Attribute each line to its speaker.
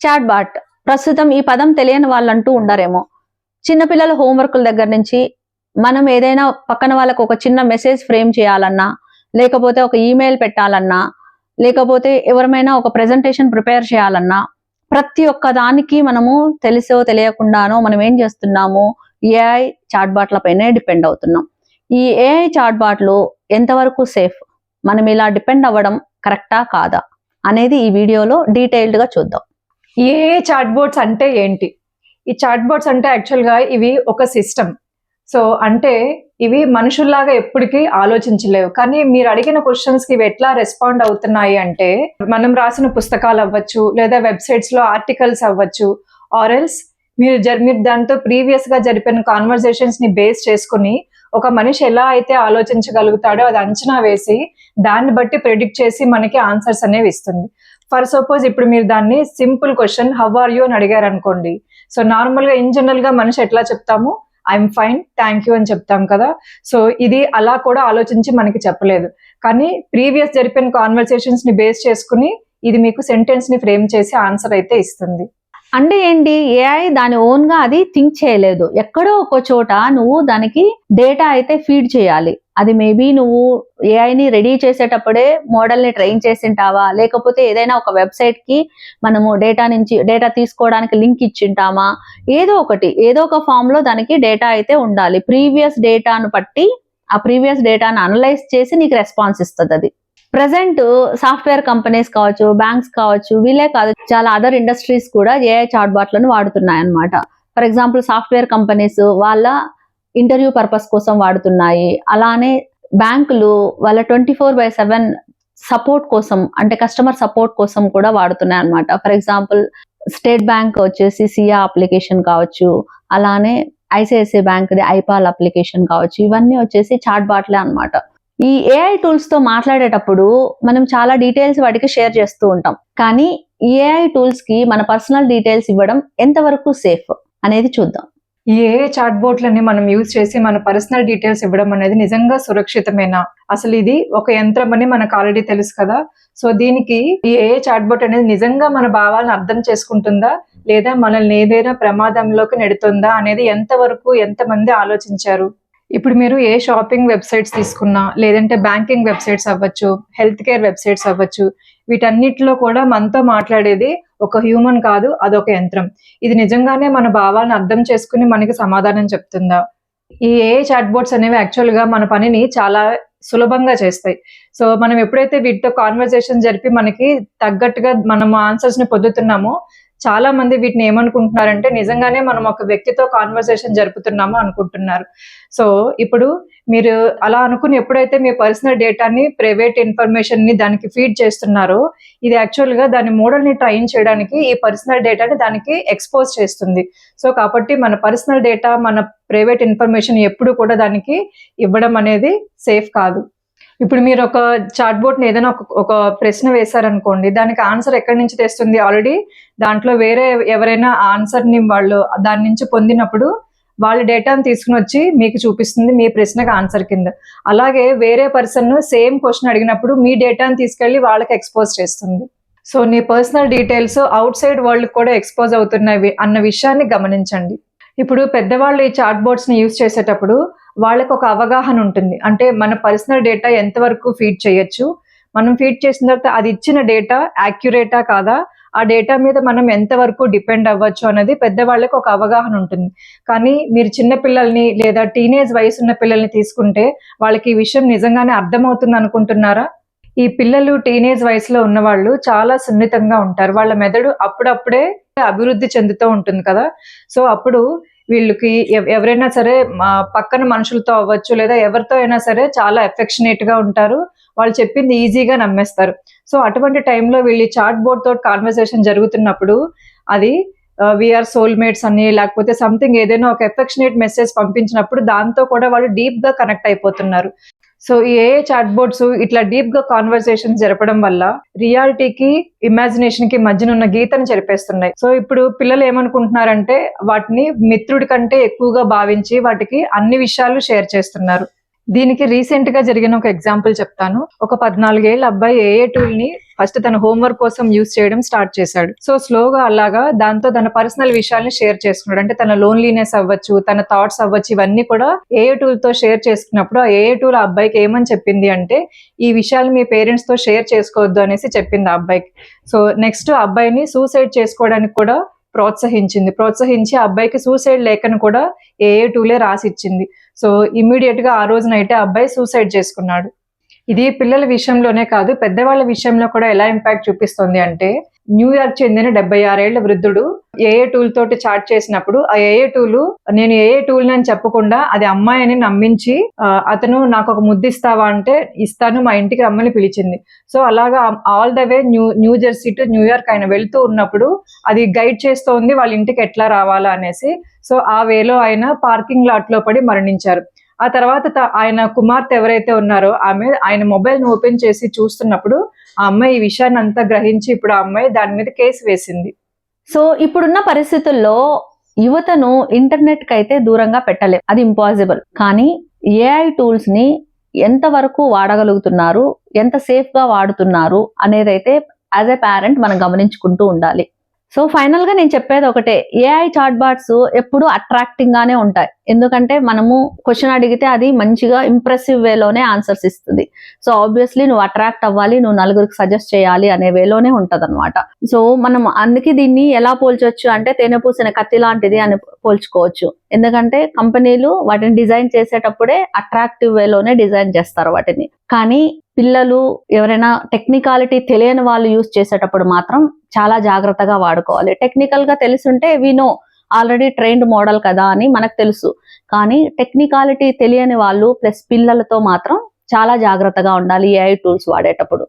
Speaker 1: Chat bot ప్రస్తుతం ఈ పదం తెలియని వాళ్ళంటూ ఉండరేమో. చిన్నపిల్లల హోంవర్క్ల దగ్గర నుంచి మనం ఏదైనా పక్కన వాళ్ళకు ఒక చిన్న మెసేజ్ ఫ్రేమ్ చేయాలన్నా లేకపోతే ఒక ఈమెయిల్ పెట్టాలన్నా లేకపోతే ఎవరమైనా ఒక ప్రెజెంటేషన్ ప్రిపేర్ చేయాలన్నా ప్రతి ఒక్క దానికి మనము తెలిసో తెలియకుండానో మనం ఏం చేస్తున్నాము? ఏఐ చాట్ పైనే డిపెండ్ అవుతున్నాం. ఈ ఏఐ చాట్ బాట్లు ఎంతవరకు సేఫ్? మనం ఇలా డిపెండ్ అవ్వడం కరెక్టా కాదా? అనేది ఈ వీడియోలో డీటెయిల్డ్గా చూద్దాం.
Speaker 2: ఏ చాట్ బోర్డ్స్ అంటే ఏంటి? ఈ చాట్ బోర్డ్స్ అంటే యాక్చువల్గా ఇవి ఒక సిస్టమ్. సో అంటే ఇవి మనుషుల్లాగా ఎప్పటికీ ఆలోచించలేవు. కానీ మీరు అడిగిన క్వశ్చన్స్కి ఇవి ఎట్లా రెస్పాండ్ అవుతున్నాయి అంటే మనం రాసిన పుస్తకాలు అవ్వచ్చు లేదా వెబ్సైట్స్లో ఆర్టికల్స్ అవ్వచ్చు ఆర్ఎల్స్ మీరు జరి మీరు దాంతో ప్రీవియస్గా జరిపిన కాన్వర్సేషన్స్ని బేస్ చేసుకుని ఒక మనిషి ఎలా అయితే ఆలోచించగలుగుతాడో అది అంచనా వేసి దాన్ని బట్టి ప్రెడిక్ట్ చేసి మనకి ఆన్సర్స్ అనేవి ఇస్తుంది. ఫర్ సపోజ్ ఇప్పుడు మీరు దాన్ని simple question how are you అని అడిగారు అనుకోండి సో నార్మల్గా ఇన్ జనరల్గా మనిషి ఎట్లా చెప్తాము? ఐఎమ్ ఫైన్ థ్యాంక్ యూ అని చెప్తాం కదా. సో ఇది అలా కూడా ఆలోచించి మనకి చెప్పలేదు. కానీ ప్రీవియస్ జరిపిన కాన్వర్సేషన్స్ని బేస్ చేసుకుని ఇది మీకు సెంటెన్స్ని ఫ్రేమ్ చేసి ఆన్సర్ అయితే ఇస్తుంది.
Speaker 1: అంటే ఏంటి? ఏఐ దాని ఓన్గా అది థింక్ చేయలేదు. ఎక్కడో ఒక చోట నువ్వు దానికి డేటా అయితే ఫీడ్ చేయాలి. అది మేబీ నువ్వు ఏఐని రెడీ చేసేటప్పుడే మోడల్ని ట్రైన్ చేసింటావా? లేకపోతే ఏదైనా ఒక వెబ్సైట్కి మనము డేటా నుంచి డేటా తీసుకోవడానికి లింక్ ఇచ్చింటామా? ఏదో ఒకటి ఏదో ఒక ఫామ్లో దానికి డేటా అయితే ఉండాలి. ప్రీవియస్ డేటాను బట్టి ఆ ప్రీవియస్ డేటాను అనలైజ్ చేసి నీకు రెస్పాన్స్ ఇస్తుంది అది. ప్రజెంట్ సాఫ్ట్వేర్ కంపెనీస్ కావచ్చు బ్యాంక్స్ కావచ్చు వీళ్ళే కాదు చాలా అదర్ ఇండస్ట్రీస్ కూడా ఏఐ చాట్ బాట్లను వాడుతున్నాయి అన్నమాట ఫర్ ఎగ్జాంపుల్ సాఫ్ట్వేర్ కంపెనీస్ వాళ్ళ ఇంటర్వ్యూ పర్పస్ కోసం వాడుతున్నాయి. అలానే బ్యాంకులు వాళ్ళ twenty four by seven support కోసం అంటే కస్టమర్ సపోర్ట్ కోసం కూడా వాడుతున్నాయి అన్నమాట. ఫర్ ఎగ్జాంపుల్ స్టేట్ బ్యాంక్ వచ్చేసి సియా అప్లికేషన్ కావచ్చు అలానే ఐసిఐసిఐ బ్యాంక్ది ఐపాల్ అప్లికేషన్ కావచ్చు ఇవన్నీ వచ్చేసి చాట్ బాట్లే అన్నమాట. ఈ ఏఐ టూల్స్తో మాట్లాడేటప్పుడు మనం చాలా డీటెయిల్స్ వాటికి షేర్ చేస్తూ ఉంటాం. కానీ ఏఐ టూల్స్కి మన పర్సనల్ డీటెయిల్స్ ఇవ్వడం ఎంతవరకు సేఫ్ అనేది చూద్దాం.
Speaker 2: ఏ చాట్ బోట్లని మనం యూజ్ చేసి మన పర్సనల్ డీటెయిల్స్ ఇవ్వడం అనేది నిజంగా సురక్షితమేనా? అసలు ఇది ఒక యంత్రం అని మనకు ఆల్రెడీ తెలుసు కదా. సో దీనికి ఈ ఏ చాట్ బోట్ అనేది నిజంగా మన భావాలను అర్థం చేసుకుంటుందా? లేదా మనల్ని ఏదైనా ప్రమాదంలోకి నెడుతుందా? అనేది ఎంతవరకు ఎంతమంది ఆలోచించారు? ఇప్పుడు మీరు ఏ షాపింగ్ వెబ్సైట్స్ తీసుకున్నా లేదంటే బ్యాంకింగ్ వెబ్సైట్స్ అవ్వచ్చు హెల్త్ కేర్ వెబ్సైట్స్ అవ్వచ్చు వీటన్నిటిలో కూడా మనతో మాట్లాడేది ఒక హ్యూమన్ కాదు అదొక యంత్రం. ఇది నిజంగానే మన భావాలను అర్థం చేసుకుని మనకి సమాధానం చెప్తుందా? ఈ ఏ చాట్ బోర్డ్స్ అనేవి యాక్చువల్గా మన పనిని చాలా సులభంగా చేస్తాయి. సో మనం ఎప్పుడైతే వీటితో కాన్వర్సేషన్ జరిపి మనకి తగ్గట్టుగా మనం ఆన్సర్స్ని పొందుతున్నామో చాలా మంది వీటిని ఏమనుకుంటున్నారంటే నిజంగానే మనం ఒక వ్యక్తితో కాన్వర్సేషన్ జరుపుతున్నాము అనుకుంటున్నారు. సో ఇప్పుడు మీరు అలా అనుకుని ఎప్పుడైతే మీ పర్సనల్ డేటాని ప్రైవేట్ ఇన్ఫర్మేషన్ని దానికి ఫీడ్ చేస్తున్నారో ఇది యాక్చువల్గా దాని మోడల్ని ట్రైన్ చేయడానికి ఈ పర్సనల్ డేటాని దానికి ఎక్స్పోజ్ చేస్తుంది. సో కాబట్టి మన పర్సనల్ డేటా మన ప్రైవేట్ ఇన్ఫర్మేషన్ ఎప్పుడు కూడా దానికి ఇవ్వడం అనేది సేఫ్ కాదు. ఇప్పుడు మీరు ఒక చాట్ బోట్ని ఏదైనా ఒక ఒక ప్రశ్న వేశారనుకోండి దానికి ఆన్సర్ ఎక్కడి నుంచి తెస్తుంది? ఆల్రెడీ దాంట్లో వేరే ఎవరైనా ఆన్సర్ని వాళ్ళు దాని నుంచి పొందినప్పుడు వాళ్ళ డేటాను తీసుకుని వచ్చి మీకు చూపిస్తుంది మీ ప్రశ్నకు ఆన్సర్ కింద. అలాగే వేరే పర్సన్ సేమ్ క్వశ్చన్ అడిగినప్పుడు మీ డేటాను తీసుకెళ్ళి వాళ్ళకి ఎక్స్పోజ్ చేస్తుంది. సో నీ personal details outside world కూడా ఎక్స్పోజ్ అవుతున్నవి అన్న విషయాన్ని గమనించండి. ఇప్పుడు పెద్దవాళ్ళు ఈ చాట్ బోర్డ్స్ని యూజ్ చేసేటప్పుడు వాళ్ళకి ఒక అవగాహన ఉంటుంది. అంటే మన పర్సనల్ డేటా ఎంతవరకు ఫీడ్ చేయొచ్చు? మనం ఫీడ్ చేసిన తర్వాత అది ఇచ్చిన డేటా యాక్యురేటా కాదా? ఆ డేటా మీద మనం ఎంతవరకు డిపెండ్ అవ్వచ్చు అనేది పెద్దవాళ్ళకి ఒక అవగాహన ఉంటుంది. కానీ మీరు చిన్న పిల్లల్ని లేదా టీనేజ్ వయసు ఉన్న పిల్లల్ని తీసుకుంటే వాళ్ళకి ఈ విషయం నిజంగానే అర్థమవుతుంది అనుకుంటున్నారా? ఈ పిల్లలు టీనేజ్ వయసులో ఉన్న వాళ్ళు చాలా సున్నితంగా ఉంటారు. వాళ్ళ మెదడు అప్పుడప్పుడే అభివృద్ధి చెందుతూ ఉంటుంది కదా? సో అప్పుడు వీళ్ళకి ఎవరైనా సరే పక్కన మనుషులతో అవ్వచ్చు లేదా ఎవరితో అయినా సరే చాలా ఎఫెక్షనేట్గా ఉంటారు. వాళ్ళు చెప్పింది ఈజీగా నమ్మేస్తారు. సో అటువంటి టైంలో వీళ్ళు చాట్ బోర్డ్ తోటి కాన్వర్సేషన్ జరుగుతున్నప్పుడు అది విఆర్ సోల్మేట్స్ అని లేకపోతే సంథింగ్ ఏదైనా ఒక ఎఫెక్షనేట్ మెసేజ్ పంపించినప్పుడు దాంతో కూడా వాళ్ళు డీప్గా కనెక్ట్ అయిపోతున్నారు. సో ఈ ఏఏ చాట్ బోర్డ్స్ ఇట్లా డీప్గా కాన్వర్సేషన్ జరపడం వల్ల రియాలిటీకి ఇమాజినేషన్కి మధ్యన ఉన్న గీతను జరిపేస్తున్నాయి సో ఇప్పుడు పిల్లలు ఏమనుకుంటున్నారంటే వాటిని మిత్రుడి కంటే ఎక్కువగా భావించి వాటికి అన్ని విషయాలు షేర్ చేస్తున్నారు. దీనికి రీసెంట్గా జరిగిన ఒక ఎగ్జాంపుల్ చెప్తాను. ఒక పద్నాలుగేళ్ళ అబ్బాయి ఏఏ టూల్ని ఫస్ట్ తన హోంవర్క్ కోసం యూస్ చేయడం స్టార్ట్ చేశాడు. సో స్లోగా అలాగా దాంతో తన పర్సనల్ విషయాల్ని షేర్ చేసుకున్నాడు. అంటే తన లోన్లీనెస్ అవ్వచ్చు తన థాట్స్ అవ్వచ్చు ఇవన్నీ కూడా ఏ టూల్తో షేర్ చేసుకున్నప్పుడు ఆ ఏ టూల్ ఆ అబ్బాయికి ఏమని చెప్పింది అంటే ఈ విషయాలు మీ పేరెంట్స్తో షేర్ చేసుకోవద్దు అనేసి చెప్పింది ఆ అబ్బాయికి. సో నెక్స్ట్ అబ్బాయిని సూసైడ్ చేసుకోవడానికి కూడా ప్రోత్సహించింది. ప్రోత్సహించి ఆ అబ్బాయికి సూసైడ్ లేఖను కూడా ఏ టూలే రాసిచ్చింది. సో ఇమ్మీడియట్గా ఆ రోజునైతే అబ్బాయి సూసైడ్ చేసుకున్నాడు. ఇది పిల్లల విషయంలోనే కాదు పెద్దవాళ్ళ విషయంలో కూడా ఎలా ఇంపాక్ట్ చూపిస్తుంది అంటే న్యూయార్క్ చెందిన డెబ్బై ఆరేళ్ళ వృద్ధుడు ఏఏ టూల్ తోటి చాట్ చేసినప్పుడు ఆ ఏఏ టూల్ నేను ఏఏ టూల్ అని చెప్పకుండా అది అమ్మాయి అని నమ్మించి అతను నాకు ఒక ముద్దిస్తావా అంటే ఇస్తాను మా ఇంటికి రమ్మని పిలిచింది. సో అలాగా all the way new New Jersey to New York ఆయన వెళ్తూ ఉన్నప్పుడు అది గైడ్ చేస్తోంది వాళ్ళ ఇంటికి ఎట్లా రావాలా అనేసి. సో ఆ వేలో ఆయన పార్కింగ్ లాట్లో పడి మరణించారు. ఆ తర్వాత త- ఆయన కుమార్తె ఎవరైతే ఉన్నారో ఆమె ఆయన మొబైల్ను ఓపెన్ చేసి చూస్తున్నప్పుడు ఆ అమ్మాయి ఈ విషయాన్ని అంతా గ్రహించి ఇప్పుడు ఆ అమ్మాయి దాని మీద కేసు వేసింది.
Speaker 1: సో ఇప్పుడున్న పరిస్థితుల్లో యువతను ఇంటర్నెట్కి అయితే దూరంగా పెట్టలేం. అది ఇంపాసిబుల్. కానీ ఏఐ టూల్స్ని ఎంత వరకు వాడగలుగుతున్నారు ఎంత సేఫ్గా వాడుతున్నారు అనేది అయితే యాజ్ ఎ పేరెంట్ మనం గమనించుకుంటూ ఉండాలి. సో ఫైనల్గా నేను చెప్పేది ఒకటే ఏఐ చాట్ బాట్స్ ఎప్పుడు అట్రాక్టింగ్ గానే ఉంటాయి. ఎందుకంటే మనము క్వశ్చన్ అడిగితే అది మంచిగా ఇంప్రెసివ్ వేలోనే ఆన్సర్స్ ఇస్తుంది. సో ఆబ్వియస్లీ నువ్వు అట్రాక్ట్ అవ్వాలి నువ్వు నలుగురికి సజెస్ట్ చేయాలి అనే వేలోనే ఉంటది సో మనం అందుకే దీన్ని ఎలా పోల్చొచ్చు అంటే తేనె పూసిన కత్తి లాంటిది అని పోల్చుకోవచ్చు. ఎందుకంటే కంపెనీలు వాటిని డిజైన్ చేసేటప్పుడే అట్రాక్టివ్ వేలోనే డిజైన్ చేస్తారు వాటిని. కానీ పిల్లలు ఎవరైనా టెక్నికాలిటీ తెలియని వాళ్ళు యూస్ చేసేటప్పుడు మాత్రం చాలా జాగ్రత్తగా వాడుకోవాలి. టెక్నికల్గా తెలుసుంటే వినో ఆల్రెడీ ట్రైన్డ్ మోడల్ కదా అని మనకు తెలుసు. కానీ టెక్నికాలిటీ తెలియని వాళ్ళు ప్లస్ పిల్లలతో మాత్రం చాలా జాగ్రత్తగా ఉండాలి. ఏఐ టూల్స్ వాడేటప్పుడు.